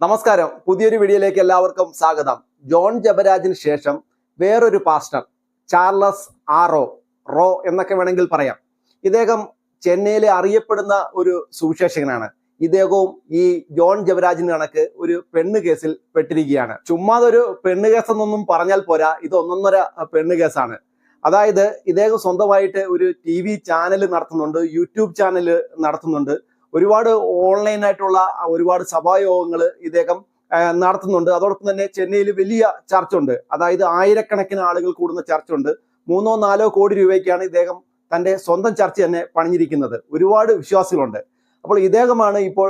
നമസ്കാരം. പുതിയൊരു വീഡിയോയിലേക്ക് എല്ലാവർക്കും സ്വാഗതം. ജോൺ ജബരാജിന് ശേഷം വേറൊരു പാസ്റ്റർ ചാർലസ് ആറോ റോ എന്നൊക്കെ വേണമെങ്കിൽ പറയാം. ഇദ്ദേഹം ചെന്നൈയിലെ അറിയപ്പെടുന്ന ഒരു സുവിശേഷകനാണ്. ഇദ്ദേഹവും ഈ ജോൺ ജബരാജിന് കണക്ക് ഒരു പെണ്ണ് കേസിൽ പെട്ടിരിക്കുകയാണ്. ചുമ്മാതൊരു പെണ്ണ് കേസെന്നൊന്നും പറഞ്ഞാൽ പോരാ. ഇത് ഒന്നൊന്നര പെണ്ണ് കേസാണ്. അതായത് ഇദ്ദേഹം സ്വന്തമായിട്ട് ഒരു ടി വി ചാനൽ നടത്തുന്നുണ്ട് യൂട്യൂബ് ചാനൽ നടത്തുന്നുണ്ട്. ഒരുപാട് ഓൺലൈൻ ആയിട്ടുള്ള ഒരുപാട് സഭായോഗങ്ങൾ ഇദ്ദേഹം നടത്തുന്നുണ്ട്. അതോടൊപ്പം തന്നെ ചെന്നൈയിൽ വലിയ ചർച്ച ഉണ്ട് അതായത് ആയിരക്കണക്കിന് ആളുകൾ കൂടുന്ന ചർച്ച ഉണ്ട് മൂന്നോ നാലോ കോടി രൂപയ്ക്കാണ് ഇദ്ദേഹം തന്റെ സ്വന്തം ചർച്ച തന്നെ പണിഞ്ഞിരിക്കുന്നത്. ഒരുപാട് വിശ്വാസികളുണ്ട്. അപ്പോൾ ഇദ്ദേഹമാണ് ഇപ്പോൾ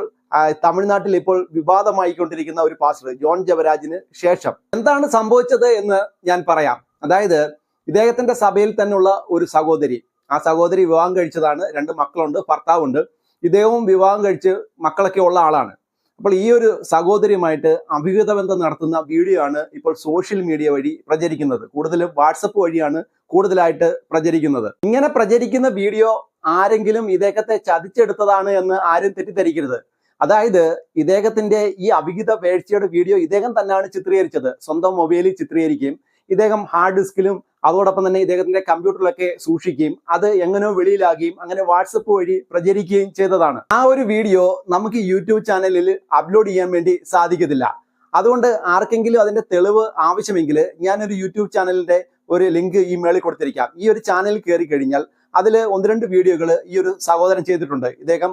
തമിഴ്നാട്ടിൽ ഇപ്പോൾ വിവാദമായിക്കൊണ്ടിരിക്കുന്ന ഒരു പാസ്റ്റർ ജോൺ ജവരാജിന് ശേഷം. എന്താണ് സംഭവിച്ചത് എന്ന് ഞാൻ പറയാം. അതായത് ഇദ്ദേഹത്തിന്റെ സഭയിൽ തന്നെയുള്ള ഒരു സഹോദരി. ആ സഹോദരി വിവാഹം കഴിച്ചതാണ്. രണ്ട് മക്കളുണ്ട് ഭർത്താവുണ്ട്. ഇദ്ദേഹവും വിവാഹം കഴിച്ച് മക്കളൊക്കെ ഉള്ള ആളാണ്. അപ്പോൾ ഈ ഒരു സഹോദരിയുമായിട്ട് അഭിഹിത ബന്ധം നടത്തുന്ന വീഡിയോ ആണ് ഇപ്പോൾ സോഷ്യൽ മീഡിയ വഴി പ്രചരിക്കുന്നത്. കൂടുതലും വാട്സപ്പ് വഴിയാണ് കൂടുതലായിട്ട് പ്രചരിക്കുന്നത്. ഇങ്ങനെ പ്രചരിക്കുന്ന വീഡിയോ ആരെങ്കിലും ഇദ്ദേഹത്തെ ചതിച്ചെടുത്തതാണ് എന്ന് ആരും തെറ്റിദ്ധരിക്കരുത്. അതായത് ഇദ്ദേഹത്തിന്റെ ഈ അഭിഹിത വേഴ്ചയുടെ വീഡിയോ ഇദ്ദേഹം തന്നെയാണ് ചിത്രീകരിച്ചത്. സ്വന്തം മൊബൈലിൽ ചിത്രീകരിക്കുകയും ഇദ്ദേഹം ഹാർഡ് ഡിസ്കിലും അതോടൊപ്പം തന്നെ ഇദ്ദേഹത്തിന്റെ കമ്പ്യൂട്ടറിലൊക്കെ സൂക്ഷിക്കുകയും അത് എങ്ങനെയോ വെളിയിലാകുകയും അങ്ങനെ വാട്സപ്പ് വഴി പ്രചരിക്കുകയും ചെയ്തതാണ്. ആ ഒരു വീഡിയോ നമുക്ക് യൂട്യൂബ് ചാനലിൽ അപ്ലോഡ് ചെയ്യാൻ വേണ്ടി സാധിക്കത്തില്ല. അതുകൊണ്ട് ആർക്കെങ്കിലും അതിന്റെ തെളിവ് ആവശ്യമെങ്കിൽ ഞാനൊരു യൂട്യൂബ് ചാനലിന്റെ ഒരു ലിങ്ക് ഈ മേളിൽ കൊടുത്തിരിക്കാം. ഈ ഒരു ചാനലിൽ കയറി കഴിഞ്ഞാൽ അതിൽ ഒന്ന് രണ്ട് വീഡിയോകൾ ഈ ഒരു സഹോദരൻ ചെയ്തിട്ടുണ്ട്. ഇദ്ദേഹം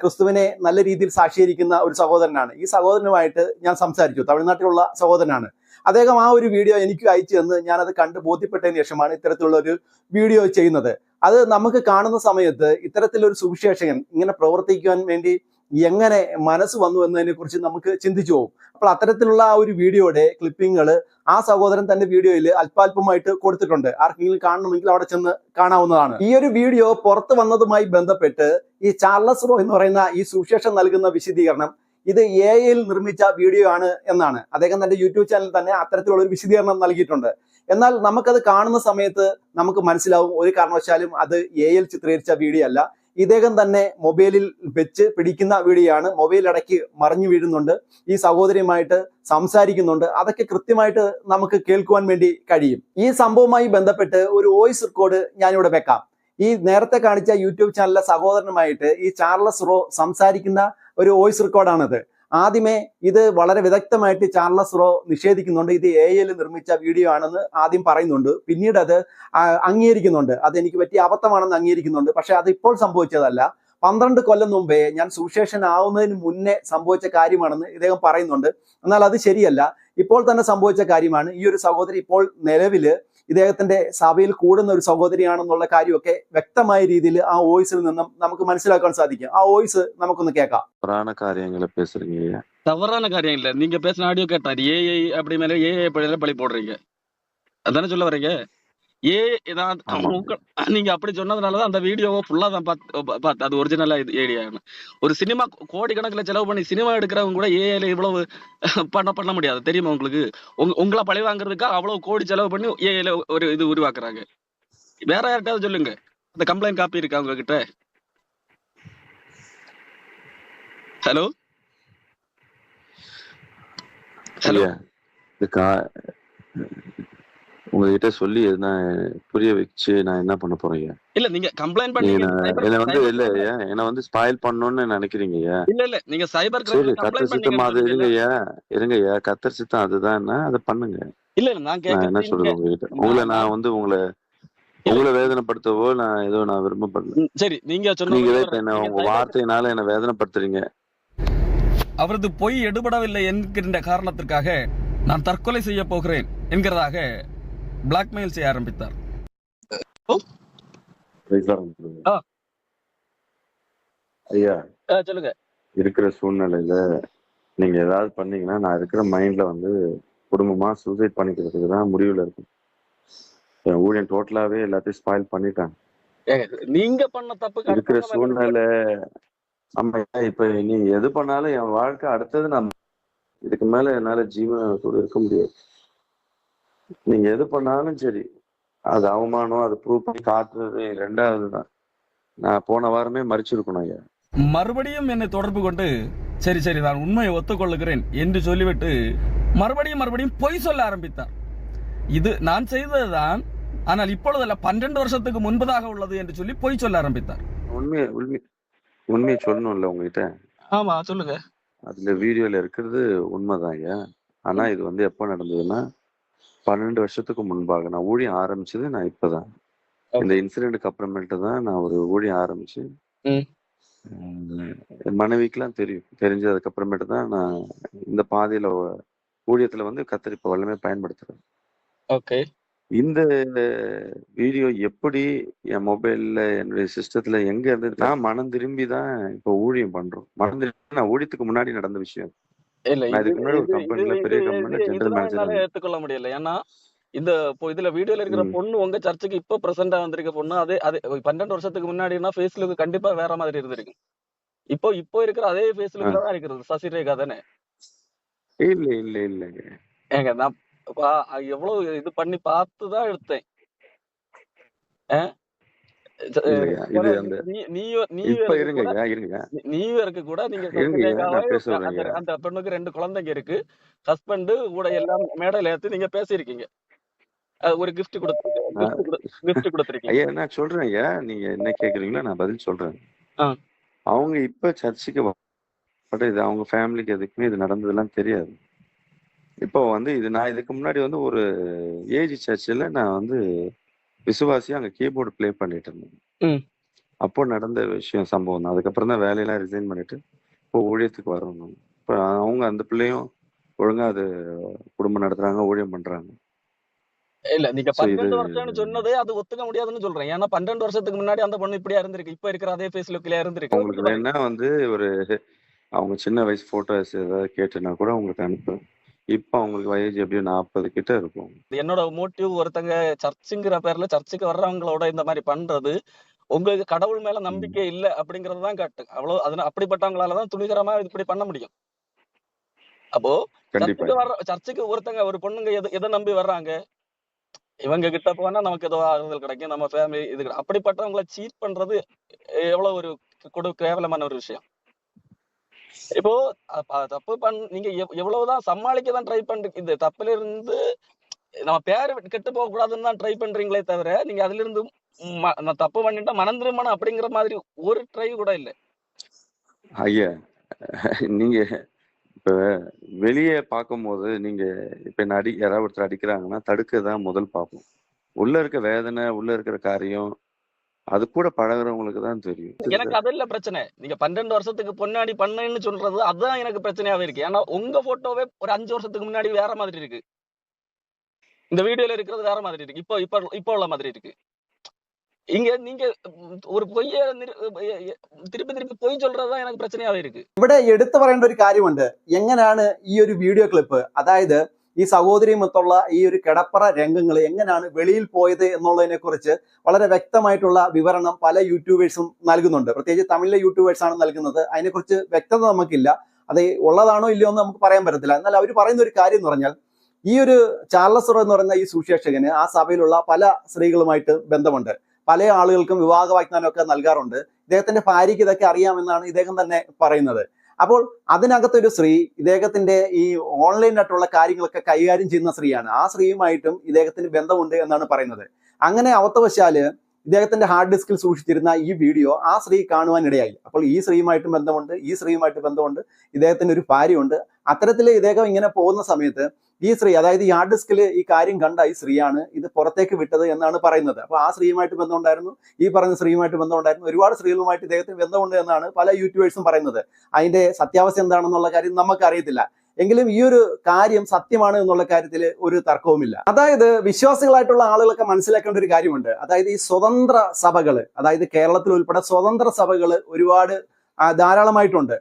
ക്രിസ്തുവിനെ നല്ല രീതിയിൽ സാക്ഷീകരിക്കുന്ന ഒരു സഹോദരനാണ്. ഈ സഹോദരനുമായിട്ട് ഞാൻ സംസാരിച്ചു. തമിഴ്നാട്ടിലുള്ള സഹോദരനാണ്. അദ്ദേഹം ആ ഒരു വീഡിയോ എനിക്ക് അയച്ചു തന്ന് ഞാനത് കണ്ട് ബോധ്യപ്പെട്ടതിന് ശേഷമാണ് ഇത്തരത്തിലുള്ള ഒരു വീഡിയോ ചെയ്യുന്നത്. അത് നമുക്ക് കാണുന്ന സമയത്ത് ഇത്തരത്തിലൊരു സുവിശേഷകൻ ഇങ്ങനെ പ്രവർത്തിക്കുവാൻ വേണ്ടി എങ്ങനെ മനസ്സ് വന്നു എന്നതിനെ കുറിച്ച് നമുക്ക് ചിന്തിച്ചു പോകും. അപ്പോൾ അത്തരത്തിലുള്ള ആ ഒരു വീഡിയോയുടെ ക്ലിപ്പിങ്ങുകൾ ആ സഹോദരൻ തന്റെ വീഡിയോയിൽ അല്പാൽപമായിട്ട് കൊടുത്തിട്ടുണ്ട്. ആർക്കെങ്കിലും കാണണമെങ്കിൽ അവിടെ ചെന്ന് കാണാവുന്നതാണ്. ഈ ഒരു വീഡിയോ പുറത്തു വന്നതുമായി ബന്ധപ്പെട്ട് ഈ ചാർലസ് റോ എന്ന് പറയുന്ന ഈ സുവിശേഷം നൽകുന്ന വിശദീകരണം ഇത് എ ഐയിൽ നിർമ്മിച്ച വീഡിയോ ആണ് എന്നാണ്. അദ്ദേഹം തന്റെ യൂട്യൂബ് ചാനലിൽ തന്നെ അത്തരത്തിലുള്ള ഒരു വിശദീകരണം നൽകിയിട്ടുണ്ട്. എന്നാൽ നമുക്കത് കാണുന്ന സമയത്ത് നമുക്ക് മനസ്സിലാവും ഒരു കാരണവശാലും അത് എ ചിത്രീകരിച്ച വീഡിയോ അല്ല. ഇദ്ദേഹം തന്നെ മൊബൈലിൽ വെച്ച് പിടിക്കുന്ന വീഡിയോയാണ് മൊബൈൽ ഇടയ്ക്ക് മറിഞ്ഞു വീഴുന്നുണ്ട്. ഈ സഹോദരിയുമായിട്ട് സംസാരിക്കുന്നുണ്ട്. അതൊക്കെ കൃത്യമായിട്ട് നമുക്ക് കേൾക്കുവാൻ വേണ്ടി കഴിയും. ഈ സംഭവവുമായി ബന്ധപ്പെട്ട് ഒരു വോയിസ് റെക്കോർഡ് ഞാനിവിടെ വെക്കാം. ഈ നേരത്തെ കാണിച്ച യൂട്യൂബ് ചാനലിലെ സഹോദരനുമായിട്ട് ഈ ചാർലസ് റോ സംസാരിക്കുന്ന ഒരു വോയിസ് റെക്കോർഡാണിത്. ആദ്യമേ ഇത് വളരെ വിദഗ്ധമായിട്ട് ചാർലസ് റോ നിഷേധിക്കുന്നുണ്ട്. ഇത് എ ഐയിൽ നിർമ്മിച്ച വീഡിയോ ആണെന്ന് ആദ്യം പറയുന്നുണ്ട്. പിന്നീട് അത് അംഗീകരിക്കുന്നുണ്ട്. അത് എനിക്ക് പറ്റിയ അബദ്ധമാണെന്ന് അംഗീകരിക്കുന്നുണ്ട്. പക്ഷെ അത് ഇപ്പോൾ സംഭവിച്ചതല്ല. പന്ത്രണ്ട് കൊല്ലം മുമ്പേ ഞാൻ സുശേഷൻ ആവുന്നതിന് മുന്നേ സംഭവിച്ച കാര്യമാണെന്ന് ഇദ്ദേഹം പറയുന്നുണ്ട്. എന്നാൽ അത് ശരിയല്ല. ഇപ്പോൾ തന്നെ സംഭവിച്ച കാര്യമാണ്. ഈ ഒരു സഹോദരി ഇപ്പോൾ നിലവിൽ ഇദ്ദേഹത്തിന്റെ സഭയിൽ കൂടുന്ന ഒരു സഹോദരിയാണെന്നുള്ള കാര്യമൊക്കെ വ്യക്തമായ രീതിയിൽ ആ വോയിസിൽ നിന്നും നമുക്ക് മനസ്സിലാക്കാൻ സാധിക്കും ആ വോയിസ് നമുക്കൊന്ന് കേൾക്കാം தவறான காரியங்களை பேசுறீங்க ஐயா தவறான காரியம் இல்ல நீங்க பேசின ஆடியோ கேட்டாரு ஏஐ அப்படி மேல ஏஐ பழியில பழி போடுறீங்க அதானே சொல்ல வர்றீங்க ஏ நீங்க அப்படி சொன்னதுனாலதான் அந்த வீடியோவை ஃபுல்லா தான் பார்த்து அது ஒரிஜினலா இது ஏடியான்னு ஒரு சினிமா கோடிக்கணக்கில் செலவு பண்ணி சினிமா எடுக்கிறவங்க கூட ஏஐல இவ்வளவு பண்ண பண்ண முடியாது. தெரியுமா உங்களுக்கு? உங்க உங்களை பழி வாங்குறதுக்கா அவ்வளவு கோடி செலவு பண்ணி ஏஐல ஒரு இது உருவாக்குறாங்க. வேற யார்கிட்டயாவது சொல்லுங்க. அந்த கம்ப்ளைண்ட் காப்பி இருக்கா உங்ககிட்ட? ஹலோ ஹலோ உங்ககிட்ட சொல்லி எதுனா புரிய வச்சு நான் என்ன பண்ண போறேன் ஐயா இல்ல நீங்க கம்ப்ளைண்ட் நான் என்னை வந்து இல்ல ஐயா என்னை வந்து ஸ்பாயில் பண்ணணும்னு நினைக்கிறீங்க ஐயா இல்ல இல்ல நீங்க சைபர் சரி கத்தர் கம்ப்ளைண்ட் சித்தம் அது இருங்க பண்ணீங்க ஐயா இருங்க ஐயா கத்தர் சித்தம் அதுதான்னா அதை பண்ணுங்க. இல்ல இல்ல நான் என்ன சொல்றது உங்ககிட்ட? உங்களை நான் வந்து உங்களை உங்களை வேதனைப்படுத்தவோ நான் ஏதோ நான் விரும்பப்படல சரி நீங்க சொன்ன நீங்க ஒரே தான் ஒரு இப்ப என்ன உங்க வார்த்தையினால என்ன வேதனைப்படுத்துறீங்க? அவரது பொய் எடுபடவில்லை என்கின்ற காரணத்திற்காக நான் தற்கொலை செய்ய போகிறேன் என்கிறதாக பிளாக்மெயில் செய்ய ஆரம்பித்தார். ஆ. ஐயா ஆ, சொல்லுங்க. இருக்கிற சூழ்நிலையில நீங்க ஏதாவது பண்ணீங்கன்னா நான் இருக்கிற மைண்ட்ல வந்து குடும்பமா சூசைட் பண்ணிக்கிறதுக்கு தான் முடிவுல இருக்கும் என் ஊழியன் டோட்டலாவே எல்லாத்தையும் ஸ்பாயில் பண்ணிட்டாங்க நீங்க பண்ண தப்புக்கு இருக்கிற சூழ்நிலை ஆமா இப்ப நீ எது பண்ணாலும் என் வாழ்க்கை அடுத்தது நான் இதுக்கு மேல என்னால ஜீவன் கூட இருக்க முடியாது. நீங்க எது பண்ணாலும் சரி அது அவமானம் அது ப்ரூவ் பண்ணி காட்டுறது ரெண்டாவது தான் நான் போன வாரமே மறிச்சிருக்கணும் ஐயா. மறுபடியும் என்னை தொடர்பு கொண்டு சரி சரி நான் உண்மையை ஒத்துக்கொள்ளுகிறேன் என்று சொல்லிவிட்டு மறுபடியும் மறுபடியும் பொய் சொல்ல ஆரம்பித்தார். இது நான் செய்ததுதான் ஆனால் இப்பொழுதல்ல பன்னெண்டு வருஷத்துக்கு முன்பதாக உள்ளது என்று சொல்லி பொய் சொல்ல ஆரம்பித்தார். உண்மையை உண்மை உண்மையை சொல்லணும்ல உங்ககிட்ட? ஆமா சொல்லுங்க. அதுல வீடியோல இருக்கிறது உண்மைதான் ஐயா. ஆனா இது வந்து எப்ப நடந்ததுன்னா பன்னெண்டு வருஷத்துக்கு முன்பாக நான் ஊழியம் ஆரம்பிச்சது நான் இப்பதான். இந்த இன்சிடென்ட்க்கு அப்புறமேட்டு தான் நான் ஒரு ஊழியம் ஆரம்பிச்சு மனைவிக்கெல்லாம் தெரியும் தெரிஞ்சதுக்கு அப்புறமேட்டு தான் நான் இந்த பாதையில ஊழியத்துல வந்து கத்தர் இப்ப வல்லமே பயன்படுத்துறேன். ஓகே. இந்த வீடியோ எப்படி என் மொபைல்ல என்னுடைய சிஸ்டத்துல எங்க இருந்து நான் மனம் திரும்பி தான் இப்ப ஊழியம் பண்றோம். மனம் திரும்பி நான் ஊழியத்துக்கு முன்னாடி நடந்த விஷயம். இல்ல இதுக்கு முன்னாடி ஒரு கம்பெனில பெரிய கம்பெனில ஜெனரல் மேனேஜர் ஏத்துக்கொள்ள முடியல. ஏன்னா இந்த இப்போ இதுல வீடியோல இருக்கிற. பொண்ணு உங்க சர்ச்சுக்கு இப்ப பிரசண்டா வந்திருக்க பொண்ணு அதே அதே பன்னெண்டு வருஷத்துக்கு முன்னாடினா ஃபேஸ்லுக்கு கண்டிப்பா வேற மாதிரி இருந்திருக்கு. இப்போ இப்போ இருக்கிற அதே ஃபேஸ்லுக்கு தான் இருக்கிறது சசிரேகா தானே? இல்ல இல்ல இல்லைங்க ஏங்க நான் எவ்வளவு இது பண்ணி பார்த்து தான் எடுத்தேன் அந்த பெண்ணுக்கு ரெண்டு குழந்தைங்க இருக்கு. ஹஸ்பண்ட் கூட எல்லாம் மேடையில ஏத்தி நீங்க பேசியிருக்கீங்க. ஒரு gift கொடுத்து ஐயா நான் சொல்றேன் ஐயா நீங்க என்ன கேக்குறீங்களோ நான் பதில் சொல்றேன். அவங்க இப்ப சர்ச்சுக்கு பட் இது அவங்க ஃபேமிலிக்கு எதுக்குமே இது நடந்ததெல்லாம் தெரியாது. இப்போ வந்து இது நான் இதுக்கு முன்னாடி வந்து ஒரு ஏஜ் சர்ச்சில் நான் வந்து விசுவாசியா அங்க கீபோர்டு ப்ளே பண்ணிட்டு இருந்தேன். அப்போ நடந்த விஷயம் சம்பவம் தான். அதுக்கப்புறம் தான் வேலையெல்லாம் ரிசைன் பண்ணிட்டு இப்போ ஊழியத்துக்கு வரணும். இப்போ அவங்க அந்த பிள்ளையும் ஒழுங்கா அது குடும்பம் நடத்துறாங்க ஊழியம் பண்றாங்க. இல்ல நீங்க பன்னெண்டு வருஷம்னு சொன்னதே அது ஒத்துக்க முடியாதுன்னு சொல்றேன். ஏன்னா பன்னெண்டு வருஷத்துக்கு முன்னாடி அந்த பொண்ணு இப்படியா இருந்திருக்கு. இப்ப இருக்கிற அதே ஃபேஸ்லுக்லயா இருந்திருக்கு. உங்களுக்கு வேணா வந்து ஒரு அவங்க சின்ன வயசு போட்டோஸ் ஏதாவது கேட்டுனா கூட உங்களுக்கு அனுப்புறேன் இப்போ அவங்களுக்கு வயசு எப்படியும் நாற்பது கிட்ட இருக்கும். என்னோட மோட்டிவ் ஒருத்தங்க சர்ச்சுங்கிற பேர்ல சர்ச்சுக்கு வர்றவங்களோட இந்த மாதிரி பண்றது உங்களுக்கு கடவுள் மேல நம்பிக்கை இல்ல அப்படிங்கறது தான் காட்டு. அவ்வளவு அதனால அப்படிப்பட்டவங்களாலதான் துணிகரமா இப்படி பண்ண முடியும். அப்போ சர்ச்சுக்கு வர்ற சர்ச்சுக்கு ஒருத்தங்க ஒரு பொண்ணுங்க எதை எதை நம்பி வர்றாங்க? இவங்க கிட்ட போனா நமக்கு ஏதோ ஆறுதல் கிடைக்கும் நம்ம ஃபேமிலி இது. அப்படிப்பட்டவங்களை சீட் பண்றது எவ்வளவு ஒரு கொடு கேவலமான ஒரு விஷயம். இப்போ தப்பு பண் நீங்க எவ்- எவ்வளவுதான் சமாளிக்க தான் ட்ரை பண்றீங்க இந்த தப்புல இருந்து நம்ம பேர் கெட்டு போக கூடாதுன்னு தான் ட்ரை பண்றீங்களே தவிர நீங்க அதுல இருந்து ம- நான் தப்பு பண்ணிட்டா மனம் திரும்பணும் அப்படிங்கிற மாதிரி ஒரு ட்ரை கூட இல்ல. ஐயா நீங்க இப்ப வெளியே பார்க்கும்போது நீங்க இப்ப என்ன அடி யாராவது ஒருத்தர் அடிக்கிறாங்கன்னா தடுக்க தான் முதல் பார்ப்போம் உள்ள இருக்க வேதனை உள்ள இருக்கிற காரியம் அது கூட பழகுறவங்களுக்கு தான் தெரியும் எனக்கு அது இல்ல பிரச்சனை நீங்க பன்னெண்டு வருஷத்துக்கு முன்னாடி பண்ணேன்னு சொல்றது அதுதான் எனக்கு பிரச்சனையாவே இருக்கு ஏன்னா உங்க போட்டோவே ஒரு அஞ்சு வருஷத்துக்கு முன்னாடி வேற மாதிரி இருக்கு இந்த வீடியோல இருக்கிறது வேற மாதிரி இருக்கு இப்போ இப்போ இப்போ உள்ள மாதிரி இருக்கு இங்க நீங்க உம், ஒரு பொய்ய நிரு- எ- எ- திருப்பி திருப்பி பொய் சொல்றதுதான் எனக்கு பிரச்சனையாவே இருக்கு ഇവിടെ എടുത്തു പറയേണ്ട ഒരു കാര്യമുണ്ട് എങ്ങനെയാണ് ഈ ഒരു വീഡിയോ ക്ലിപ്പ് അതായത് ഈ സഹോദരിയുമൊത്തുള്ള ഈ ഒരു കിടപ്പറ രംഗങ്ങൾ എങ്ങനെയാണ് വെളിയിൽ പോയത് എന്നുള്ളതിനെ കുറിച്ച് വളരെ വ്യക്തമായിട്ടുള്ള വിവരണം പല യൂട്യൂബേഴ്സും നൽകുന്നുണ്ട്. പ്രത്യേകിച്ച് തമിഴിലെ യൂട്യൂബേഴ്സാണ് നൽകുന്നത്. അതിനെക്കുറിച്ച് വ്യക്തത നമുക്കില്ല. അത് ഉള്ളതാണോ ഇല്ലയോ എന്ന് നമുക്ക് പറയാൻ പറ്റത്തില്ല. എന്നാൽ അവർ പറയുന്ന ഒരു കാര്യം എന്ന് പറഞ്ഞാൽ ഈ ഒരു ചാർലസ് എന്ന് പറയുന്ന ഈ സുശേഷകന് ആ സഭയിലുള്ള പല സ്ത്രീകളുമായിട്ട് ബന്ധമുണ്ട്. പല ആളുകൾക്കും വിവാഹ വാഗ്ദാനമൊക്കെ നൽകാറുണ്ട്. ഇദ്ദേഹത്തിന്റെ ഭാര്യയ്ക്ക് ഇതൊക്കെ അറിയാമെന്നാണ് ഇദ്ദേഹം തന്നെ പറയുന്നത്. അപ്പോൾ അതിനകത്തൊരു സ്ത്രീ ഇദ്ദേഹത്തിന്റെ ഈ ഓൺലൈനായിട്ടുള്ള കാര്യങ്ങളൊക്കെ കൈകാര്യം ചെയ്യുന്ന സ്ത്രീയാണ്. ആ സ്ത്രീയുമായിട്ടും ഇദ്ദേഹത്തിന് ബന്ധമുണ്ട് എന്നാണ് പറയുന്നത്. അങ്ങനെ അവത്തവശാൽ ഇദ്ദേഹത്തിന്റെ ഹാർഡ് ഡിസ്കിൽ സൂക്ഷിച്ചിരുന്ന ഈ വീഡിയോ ആ സ്ത്രീ കാണുവാനിടയായി. അപ്പോൾ ഈ സ്ത്രീയുമായിട്ട് ബന്ധമുണ്ട് ഈ സ്ത്രീയുമായിട്ട് ബന്ധമുണ്ട് ഇദ്ദേഹത്തിന് ഒരു ഭാര്യയുണ്ട്. അത്തരത്തിൽ ഇദ്ദേഹം ഇങ്ങനെ പോകുന്ന സമയത്ത് ഈ സ്ത്രീ അതായത് ഈ ഹാർഡ് ഡിസ്കിൽ ഈ കാര്യം കണ്ട ഈ സ്ത്രീയാണ് ഇത് പുറത്തേക്ക് വിട്ടത് എന്നാണ് പറയുന്നത്. അപ്പോൾ ആ സ്ത്രീയുമായിട്ട് ബന്ധമുണ്ടായിരുന്നു ഈ പറഞ്ഞ സ്ത്രീയുമായിട്ട് ബന്ധമുണ്ടായിരുന്നു. ഒരുപാട് സ്ത്രീകളുമായിട്ട് ഇദ്ദേഹത്തിന് ബന്ധമുണ്ട് എന്നാണ് പല യൂട്യൂബേഴ്സും പറയുന്നത്. അതിന്റെ സത്യാവസ്ഥ എന്താണെന്നുള്ള കാര്യം നമുക്ക് അറിയത്തില്ല എങ്കിലും ഈ ഒരു കാര്യം സത്യമാണ് എന്നുള്ള കാര്യത്തിൽ ഒരു തർക്കവുമില്ല. അതായത് വിശ്വാസികളായിട്ടുള്ള ആളുകളൊക്കെ മനസ്സിലാക്കേണ്ട ഒരു കാര്യമുണ്ട്. അതായത് ഈ സ്വതന്ത്ര സഭകൾ അതായത് കേരളത്തിൽ ഉൾപ്പെടെ സ്വതന്ത്ര സഭകൾ ഒരുപാട് ധാരാളമായിട്ടുണ്ട്.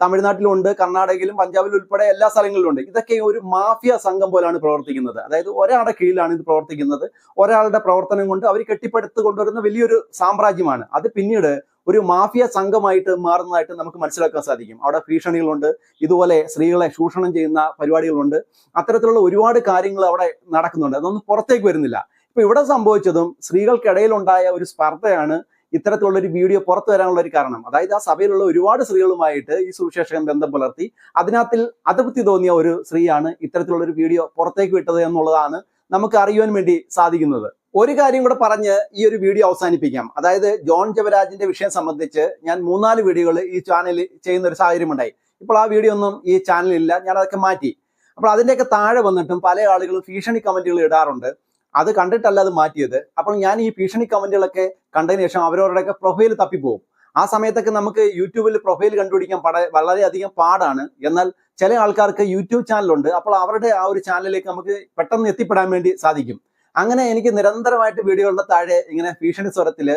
തമിഴ്നാട്ടിലുണ്ട് കർണാടകയിലും പഞ്ചാബിലും ഉൾപ്പെടെ എല്ലാ സ്ഥലങ്ങളിലും ഉണ്ട്. ഇതൊക്കെ ഒരു മാഫിയ സംഘം പോലാണ് പ്രവർത്തിക്കുന്നത്. അതായത് ഒരാളുടെ കീഴിലാണ് ഇത് പ്രവർത്തിക്കുന്നത്. ഒരാളുടെ പ്രവർത്തനം കൊണ്ട് അവർ കെട്ടിപ്പടുത്തു കൊണ്ടുവരുന്ന വലിയൊരു സാമ്രാജ്യമാണ്. അത് പിന്നീട് ഒരു മാഫിയ സംഘമായിട്ട് മാറുന്നതായിട്ട് നമുക്ക് മനസ്സിലാക്കാൻ സാധിക്കും. അവിടെ ഭീഷണികളുണ്ട്. ഇതുപോലെ സ്ത്രീകളെ ചൂഷണം ചെയ്യുന്ന പരിപാടികളുണ്ട്. അത്തരത്തിലുള്ള ഒരുപാട് കാര്യങ്ങൾ അവിടെ നടക്കുന്നുണ്ട്. അതൊന്നും പുറത്തേക്ക് വരുന്നില്ല. ഇപ്പൊ ഇവിടെ സംഭവിച്ചതും സ്ത്രീകൾക്കിടയിലുണ്ടായ ഒരു സ്പർദ്ധയാണ് ഇത്തരത്തിലുള്ള ഒരു വീഡിയോ പുറത്തു വരാനുള്ള ഒരു കാരണം. അതായത് ആ സഭയിലുള്ള ഒരുപാട് സ്ത്രീകളുമായിട്ട് ഈ സുവിശേഷകൻ ബന്ധം പുലർത്തി അതിനകത്തിൽ അതൃപ്തി തോന്നിയ ഒരു സ്ത്രീയാണ് ഇത്തരത്തിലുള്ള ഒരു വീഡിയോ പുറത്തേക്ക് വിട്ടത് എന്നുള്ളതാണ് നമുക്ക് അറിയുവാൻ വേണ്ടി സാധിക്കുന്നത്. ഒരു കാര്യം കൂടെ പറഞ്ഞ് ഈ ഒരു വീഡിയോ അവസാനിപ്പിക്കാം. അതായത് ജോൺ ജവരാജിന്റെ വിഷയം സംബന്ധിച്ച് ഞാൻ മൂന്നാൽ വീഡിയോകൾ ഈ ചാനലിൽ ചെയ്യുന്ന ഒരു സാഹചര്യം ഉണ്ടായി. ഇപ്പോൾ ആ വീഡിയോ ഒന്നും ഈ ചാനലില്ല ഞാൻ അതൊക്കെ മാറ്റി. അപ്പോൾ അതിന്റെയൊക്കെ താഴെ വന്നിട്ടും പല ആളുകളും ഭീഷണി കമന്റുകൾ ഇടാറുണ്ട്. അത് കണ്ടിട്ടല്ല അത് മാറ്റിയത്. അപ്പോൾ ഞാൻ ഈ ഭീഷണി കമന്റുകളൊക്കെ കണ്ടതിന് ശേഷം അവരവരുടെയൊക്കെ പ്രൊഫൈൽ തപ്പിപ്പോകും ആ സമയത്തൊക്കെ നമുക്ക് യൂട്യൂബിൽ പ്രൊഫൈൽ കണ്ടുപിടിക്കാൻ പട വളരെയധികം പാടാണ്. എന്നാൽ ചില ആൾക്കാർക്ക് യൂട്യൂബ് ചാനലുണ്ട് അപ്പോൾ അവരുടെ ആ ഒരു ചാനലിലേക്ക് നമുക്ക് പെട്ടെന്ന് എത്തിപ്പെടാൻ വേണ്ടി സാധിക്കും. അങ്ങനെ എനിക്ക് നിരന്തരമായിട്ട് വീഡിയോകളുടെ താഴെ ഇങ്ങനെ ഭീഷണി സ്വരത്തിൽ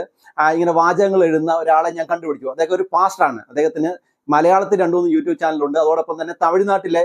ഇങ്ങനെ വാചകങ്ങൾ എഴുതുന്ന ഒരാളെ ഞാൻ കണ്ടുപിടിച്ചു. അദ്ദേഹം ഒരു പാസ്റ്ററാണ് അദ്ദേഹത്തിന് മലയാളത്തിൽ രണ്ടു മൂന്ന് യൂട്യൂബ് ചാനലുണ്ട് അതോടൊപ്പം തന്നെ തമിഴ്നാട്ടിലെ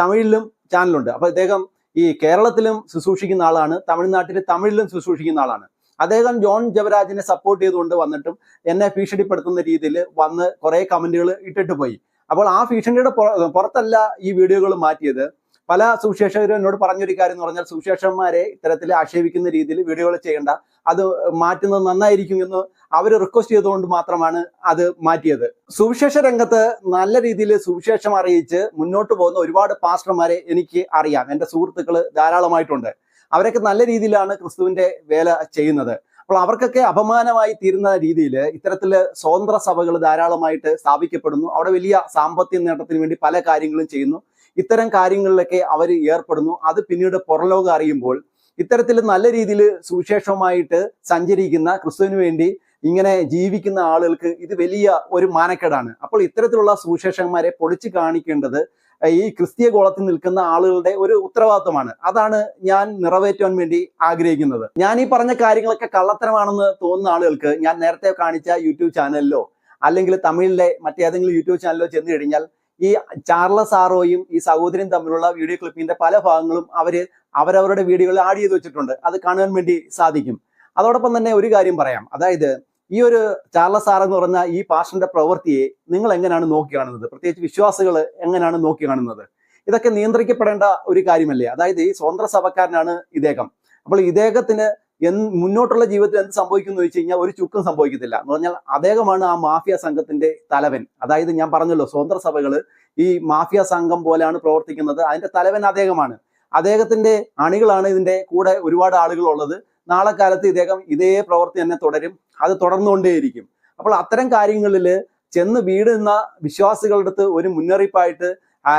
തമിഴിലും ചാനലുണ്ട് അപ്പൊ ഇദ്ദേഹം ഈ കേരളത്തിലും ശുശ്രൂഷിക്കുന്ന ആളാണ്. തമിഴ്നാട്ടിലെ തമിഴിലും ശുശ്രൂഷിക്കുന്ന ആളാണ്. അദ്ദേഹം ജോൺ ജവരാജിനെ സപ്പോർട്ട് ചെയ്തുകൊണ്ട് വന്നിട്ടും എന്നെ ഭീഷണിപ്പെടുത്തുന്ന രീതിയിൽ വന്ന് കുറെ കമന്റുകൾ ഇട്ടിട്ട് പോയി. അപ്പോൾ ആ ഭീഷണിയുടെ പുറത്തല്ല ഈ വീഡിയോകൾ മാറ്റിയത്. പല സുവിശേഷകരും എന്നോട് പറഞ്ഞൊരു കാര്യം എന്ന് പറഞ്ഞാൽ സുവിശേഷന്മാരെ ഇത്തരത്തിൽ ആക്ഷേപിക്കുന്ന രീതിയിൽ വീഡിയോകൾ ചെയ്യേണ്ട. അത് മാറ്റുന്നത് നന്നായിരിക്കും എന്ന് അവർ റിക്വസ്റ്റ് ചെയ്തുകൊണ്ട് മാത്രമാണ് അത് മാറ്റിയത്. സുവിശേഷ രംഗത്ത് നല്ല രീതിയിൽ സുവിശേഷം അറിയിച്ച് മുന്നോട്ട് പോകുന്ന ഒരുപാട് പാസ്റ്റർമാരെ എനിക്ക് അറിയാം. എന്റെ സുഹൃത്തുക്കൾ ധാരാളമായിട്ടുണ്ട്. അവരൊക്കെ നല്ല രീതിയിലാണ് ക്രിസ്തുവിന്റെ വേല ചെയ്യുന്നത്. അപ്പോൾ അവർക്കൊക്കെ അപമാനമായി തീരുന്ന രീതിയിൽ ഇത്തരത്തിൽ സ്വതന്ത്ര സഭകൾ ധാരാളമായിട്ട് സ്ഥാപിക്കപ്പെടുന്നു. അവിടെ വലിയ സാമ്പത്തിക നേട്ടത്തിന് വേണ്ടി പല കാര്യങ്ങളും ചെയ്യുന്നു. ഇത്തരം കാര്യങ്ങളിലൊക്കെ അവർ ഏർപ്പെടുന്നു. അത് പിന്നീട് പുറലോകം അറിയുമ്പോൾ ഇത്തരത്തിൽ നല്ല രീതിയിൽ സുവിശേഷമായിട്ട് സഞ്ചരിക്കുന്ന ക്രിസ്തുവിന് വേണ്ടി ഇങ്ങനെ ജീവിക്കുന്ന ആളുകൾക്ക് ഇത് വലിയ ഒരു മാനക്കേടാണ്. അപ്പോൾ ഇത്തരത്തിലുള്ള സുവിശേഷന്മാരെ പൊളിച്ചു കാണിക്കേണ്ടത് ഈ ക്രിസ്തീയ ഗോളത്തിൽ നിൽക്കുന്ന ആളുകളുടെ ഒരു ഉത്തരവാദിത്വമാണ്. അതാണ് ഞാൻ നിറവേറ്റുവാൻ വേണ്ടി ആഗ്രഹിക്കുന്നത്. ഞാൻ ഈ പറഞ്ഞ കാര്യങ്ങളൊക്കെ കള്ളത്തരമാണെന്ന് തോന്നുന്ന ആളുകൾക്ക് ഞാൻ നേരത്തെ കാണിച്ച യൂട്യൂബ് ചാനലിലോ അല്ലെങ്കിൽ തമിഴിലെ മറ്റേതെങ്കിലും യൂട്യൂബ് ചാനലിലോ ചെന്ന് കഴിഞ്ഞാൽ ഈ ചാർലസ് ആറോയും ഈ സഹോദരിയും തമ്മിലുള്ള വീഡിയോ ക്ലിപ്പിന്റെ പല ഭാഗങ്ങളും അവർ അവരവരുടെ വീഡിയോകളിൽ ആഡ് ചെയ്ത് വെച്ചിട്ടുണ്ട്. അത് കാണുവാൻ വേണ്ടി സാധിക്കും. അതോടൊപ്പം തന്നെ ഒരു കാര്യം പറയാം. അതായത് ഈ ഒരു ചാർലസ് ആർ എന്ന് പറഞ്ഞ ഈ പാഷന്റെ പ്രവൃത്തിയെ നിങ്ങൾ എങ്ങനെയാണ് നോക്കി കാണുന്നത്? പ്രത്യേകിച്ച് വിശ്വാസികൾ എങ്ങനെയാണ് നോക്കി കാണുന്നത്? ഇതൊക്കെ നിയന്ത്രിക്കപ്പെടേണ്ട ഒരു കാര്യമല്ലേ? അതായത് ഈ സ്വതന്ത്ര സഭക്കാരനാണ് ഇദ്ദേഹം. അപ്പോൾ ഇദ്ദേഹത്തിന് എന്ന് മുന്നോട്ടുള്ള ജീവിതത്തിൽ എന്ത് സംഭവിക്കും എന്ന് വെച്ച് കഴിഞ്ഞാൽ ഒരു ചുക്കും സംഭവിക്കത്തില്ല. എന്ന് പറഞ്ഞാൽ അദ്ദേഹമാണ് ആ മാഫിയ സംഘത്തിന്റെ തലവൻ. അതായത് ഞാൻ പറഞ്ഞല്ലോ സ്വതന്ത്ര സഭകൾ ഈ മാഫിയ സംഘം പോലെയാണ് പ്രവർത്തിക്കുന്നത്. അതിന്റെ തലവൻ അദ്ദേഹമാണ്. അദ്ദേഹത്തിന്റെ അണികളാണ് ഇതിന്റെ കൂടെ ഒരുപാട് ആളുകൾ ഉള്ളത് നാളെ കാലത്ത് ഇദ്ദേഹം ഇതേ പ്രവൃത്തി തന്നെ തുടരും. അത് തുടർന്നുകൊണ്ടേയിരിക്കും. അപ്പോൾ അത്തരം കാര്യങ്ങളിൽ ചെന്ന് വീടുന്ന വിശ്വാസികളുടെ അടുത്ത് ഒരു മുന്നറിയിപ്പായിട്ട്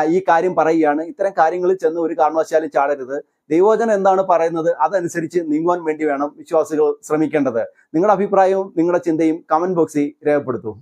ഈ കാര്യം പറയുകയാണ്. ഇത്തരം കാര്യങ്ങളിൽ ചെന്ന് ഒരു കാരണവശാലും ചാടരുത്. ദൈവോചനം എന്താണ് പറയുന്നത്? അതനുസരിച്ച് നീങ്ങുവാൻ വേണ്ടി വേണം വിശ്വാസികൾ ശ്രമിക്കേണ്ടത്. നിങ്ങളുടെ അഭിപ്രായവും നിങ്ങളുടെ ചിന്തയും കമന്റ് ബോക്സിൽ രേഖപ്പെടുത്തൂ.